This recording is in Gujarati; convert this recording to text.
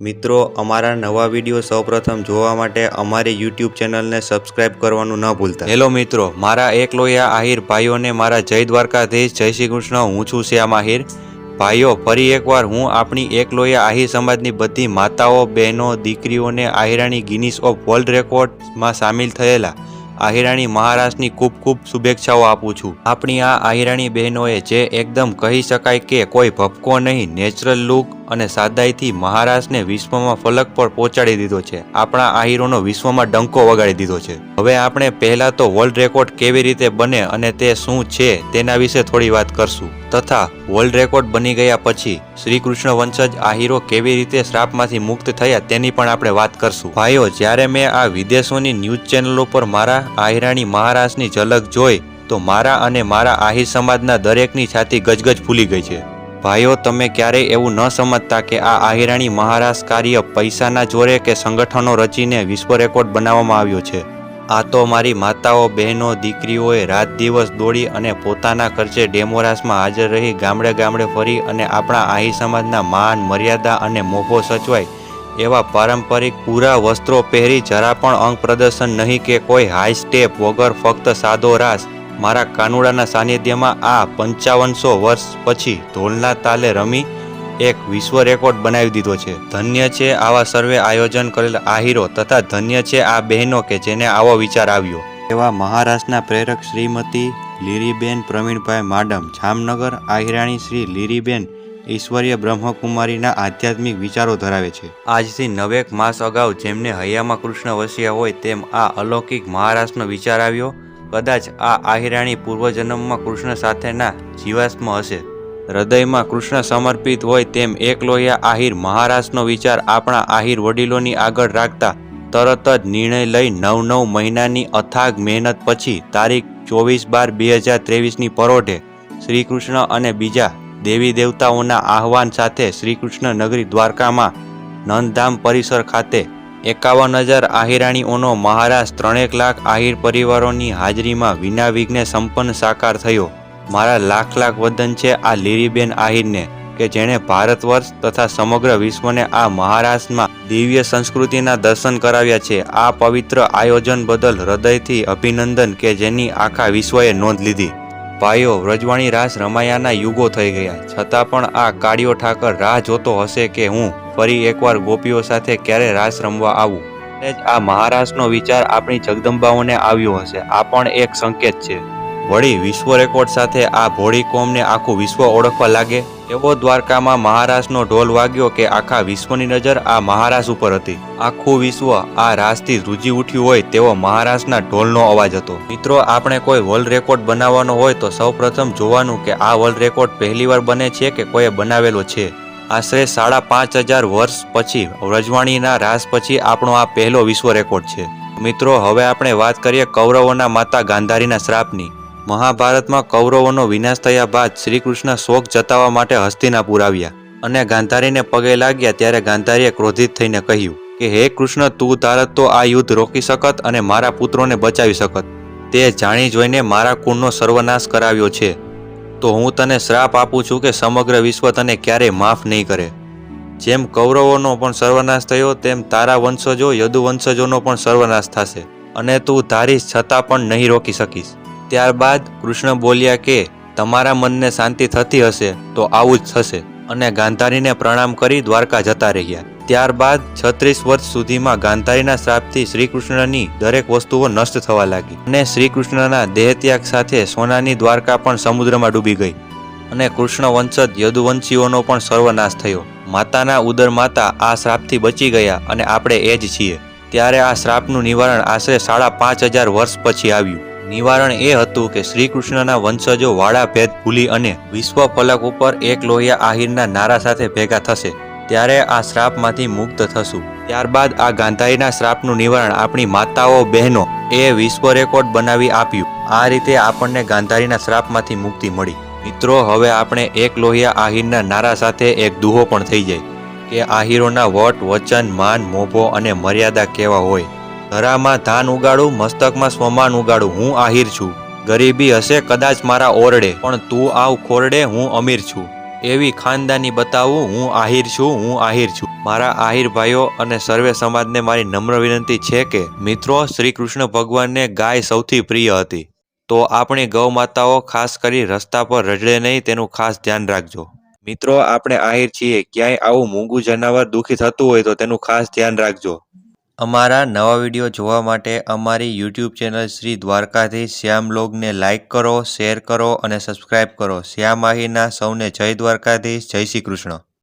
મિત્રો, અમારા નવા વીડિયો સૌપ્રથમ જોવા માટે અમારી યુટ્યુબ ચેનલને સબસ્ક્રાઇબ કરવાનું ન ભૂલતા. હેલો મિત્રો, મારા એક લોહિયા આહિર ભાઈઓને મારા જય દ્વારકાધીશ, જય શ્રી કૃષ્ણ, હું છું શ્યામ આહિર. ભાઈઓ, ફરી એકવાર હું આપણી એકલોયા આહિર સમાજની બધી માતાઓ, બહેનો, દીકરીઓને આહિરાણી ગિનિસ ઓફ વર્લ્ડ રેકોર્ડમાં સામેલ થયેલા આહિરાણી મહારાષ્ટ્રની ખૂબ ખૂબ શુભેચ્છાઓ આપું છું. આપણી આ આહિરાણી બહેનોએ જે એકદમ કહી શકાય કે કોઈ ભપકો નહીં નેચરલ લુક અને સાદાઈથી મહારાજને વિશ્વમાં ફલક પર પહોંચાડી દીધો છે. આપણા આહિરોનો વિશ્વમાં ડંકો વગાડી દીધો છે. હવે આપણે પહેલા તો વર્લ્ડ રેકોર્ડ કેવી રીતે બને અને તે શું છે તેના વિશે થોડી વાત કરશું. તથા વર્લ્ડ રેકોર્ડ બની ગયા પછી શ્રી કૃષ્ણ વંશજ આહિરો કેવી રીતે શ્રાપમાંથી મુક્ત થયા તેની પણ આપણે વાત કરશું. ભાઈઓ, જ્યારે મેં આ વિદેશોની ન્યૂઝ ચેનલો પર મારા આહિરાણી મહારાજની ઝલક જોઈ, તો મારા અને મારા આહિર સમાજના દરેકની છાતી ગજગજ ફૂલી ગઈ છે. ભાઈઓ, તમે ક્યારેય એવું ન સમજતા કે આ આહિરાણી મહારાજ કાર્ય પૈસાના જોરે કે સંગઠનો રચીને વિશ્વ રેકોર્ડ બનાવવામાં આવ્યો છે? આ તો મારી માતાઓ, બહેનો, દીકરીઓએ રાત દિવસ દોડી અને પોતાના ખર્ચે ડેમોરાસમાં હાજર રહી ગામડે ગામડે ફરી અને આપણા આહી સમાજના માન, મર્યાદા અને મોભો સચવાય એવા પારંપરિક પૂરા વસ્ત્રો પહેરી જરા પણ અંગ પ્રદર્શન નહીં કે કોઈ હાઈ સ્ટેપ વગર ફક્ત સાદો રાસ મારા કાનુડાના સાનિધ્યમાં આ પંચાવનસો વર્ષ પછી ઢોલના તાલે રમી એક વિશ્વ રેકોર્ડ બનાવી દીધો છે. ધન્ય છે આવા સર્વે આયોજન કરેલ આહીરો તથા ધન્ય છે આ બહેનો કે જેને આવો વિચાર આવ્યો. એવા મહારાષ્ટ્રના પ્રેરક શ્રીમતી લીરીબેન પ્રવીણભાઈ માડમ, જામનગર આહિરાણી શ્રી લીરીબેન ઈશ્વરીય બ્રહ્મકુમારીના આધ્યાત્મિક વિચારો ધરાવે છે. આજથી નવેક માસ અગાઉ જેમને હૈયામાં કૃષ્ણ વસ્યા હોય તેમ આ અલૌકિક મહારાષ્ટ્રનો વિચાર આવ્યો. કદાચ આ આહિરાણી પૂર્વજન્મમાં કૃષ્ણ સાથેના જીવાશ્મ હશે. હૃદયમાં કૃષ્ણ સમર્પિત હોય તેમ એક લોહિયા આહિર મહારાષ્ટ્રનો વિચાર આપણા આહિર વડીલોની આગળ રાખતા તરત જ નિર્ણય લઈ નવ નવ મહિનાની અથાગ મહેનત પછી તારીખ ચોવીસ બાર બે હજાર ત્રેવીસની પરોઢે શ્રીકૃષ્ણ અને બીજા દેવી દેવતાઓના આહવાન સાથે શ્રીકૃષ્ણ નગરી દ્વારકામાં નંદધામ પરિસર ખાતે એકાવન હજાર આહિરાણીઓનો મહારાષ્ટ્ર ત્રણેક લાખ આહિર પરિવારોની હાજરીમાં વિના વિઘ્ને સંપન્ન સાકાર થયો. મારા લાખ લાખ વદન છે આ લીરીબેન આહિરને, કે જેણે ભારત વર્ષ તથા સમગ્ર વિશ્વને આ મહારાષ્ટ્રમાં દિવ્ય સંસ્કૃતિના દર્શન કરાવ્યા છે. આ પવિત્ર આયોજન બદલ હૃદયથી અભિનંદન કે જેની આખા વિશ્વએ નોંધ લીધી. ભાઈઓ, વ્રજવાણી રાસ રમાયાના યુગો થઈ ગયા. છતાં પણ આ કાળિયો ઠાકર રાહ જોતો હશે કે હું ફરી એકવાર ગોપીઓ સાથે ક્યારે રાસ રમવા આવું? જ આ મહારાષ્ટ્રનો વિચાર આપણી જગદંબાઓને આવ્યો હશે. આ પણ એક સંકેત છે. વળી વિશ્વ રેકોર્ડ સાથે આ ભોળી કોમને આખું વિશ્વ ઓળખવા લાગે, એવો દ્વારકામાં મહારાજનો ઢોલ વાગ્યો કે આખા વિશ્વની નજર આ મહારાસ ઉપર હતી. આખું વિશ્વ આ રાસથી રૂજી ઉઠ્યું હોય તેવો મહારાષ્ટ્રના ઢોલનો અવાજ હતો. મિત્રો, આપણે કોઈ વર્લ્ડ રેકોર્ડ બનાવવાનો હોય તો સૌપ્રથમ જોવાનું કે આ વર્લ્ડ રેકોર્ડ પહેલીવાર બને છે કે કોઈએ બનાવેલો છે. આશરે સાડા પાંચ હજાર વર્ષ પછી, વ્રજવાણીના રાસ પછી આપણો આ પહેલો વિશ્વ રેકોર્ડ છે. મિત્રો, હવે આપણે વાત કરીએ કૌરવોના માતા ગાંધારીના શ્રાપની. મહાભારતમાં કૌરવોનો વિનાશ થયા બાદ શ્રીકૃષ્ણ શોક જતાવવા માટે હસ્તિનાપુર આવ્યા અને ગાંધારીને પગે લાગ્યા ત્યારે ગાંધારીએ ક્રોધિત થઈને કહ્યું કે, હે કૃષ્ણ, તું ધારત તો આ યુદ્ધ રોકી શકત અને મારા પુત્રોને બચાવી શકત. તે જાણી જોઈને મારા કુળનો સર્વનાશ કરાવ્યો છે. તો હું તને શ્રાપ આપું છું કે સમગ્ર વિશ્વ તને ક્યારેય માફ નહીં કરે. જેમ કૌરવોનો પણ સર્વનાશ થયો, તેમ તારા વંશજો યદુવંશજોનો પણ સર્વનાશ થશે અને તું ધારીશ છતાં પણ નહીં રોકી શકીશ. ત્યારબાદ કૃષ્ણ બોલ્યા કે, તમારા મનને શાંતિ થતી હશે, તો આવું જ થશે. અને ગાંધારીને પ્રણામ કરી દ્વારકા જતા રહ્યા. ત્યારબાદ છત્રીસ વર્ષ સુધીમાં ગાંધારીના શ્રાપથી શ્રીકૃષ્ણની દરેક વસ્તુઓ નષ્ટ થવા લાગી અને શ્રીકૃષ્ણના દેહત્યાગ સાથે સોનાની દ્વારકા પણ સમુદ્રમાં ડૂબી ગઈ. અને કૃષ્ણ વંશજ યદુવંશીઓનો પણ સર્વનાશ થયો. માતાના ઉદર માતા આ શ્રાપથી બચી ગયા અને આપણે એ જ છીએ. ત્યારે આ શ્રાપનું નિવારણ આશરે સાડા પાંચ હજાર વર્ષ પછી આવ્યું. નિવારણ એ હતું કે શ્રી કૃષ્ણના વંશજો વાળા ભેદ ભૂલી અને વિશ્વ ફલક ઉપર એક લોહિયા આહિરના નારા સાથે ભેગા થશે. ત્યારે આ શ્રાપમાંથી મુક્ત થશું. ત્યારબાદ આ ગાંધારીના શ્રાપનું નિવારણ આપણી માતાઓ, બહેનો એ વિશ્વ રેકોર્ડ બનાવી આપ્યું. આ રીતે આપણને ગાંધારીના શ્રાપમાંથી મુક્તિ મળી. મિત્રો, હવે આપણે એક લોહિયા આહિરના નારા સાથે એક દુહો પણ થઈ જાય. કે આહિરોના વટ, વચન, માન, મોભો અને મર્યાદા કેવા હોય. ધરામાં ધાન ઉગાડું, મસ્તકમાં સ્વમાન ઉગાડું. હું આહિર છું. ગરીબી હશે કદાચ મારા ઓરડે, પણ તું આવ ખોરડે, હું અમીર છું. એવી ખાનદાની બતાવું, હું આહિર છું, હું આહિર છું. મારા આહિર ભાઈઓ અને સર્વે સમાજને મારી નમ્ર વિનંતી છે કે, મિત્રો શ્રી કૃષ્ણ ભગવાનને ગાય સૌથી પ્રિય હતી. તો આપણી ગૌ માતાઓ ખાસ કરી રસ્તા પર રજડે નહીં, તેનું ખાસ ધ્યાન રાખજો. મિત્રો, આપણે આહિર છીએ. ક્યાંય આવું મૂંગું જનાવર દુઃખી થતું હોય તો તેનું ખાસ ધ્યાન રાખજો. અમારા નવા વીડિયો જોવા માટે અમારી યુટ્યુબ ચેનલ શ્રી દ્વારકાધીશ શ્યામ લોગને લાઇક કરો શેર કરો અને સબસ્ક્રાઇબ કરો. શ્યામ આહીના સૌને જય દ્વારકાધીશ, જય શ્રી કૃષ્ણ.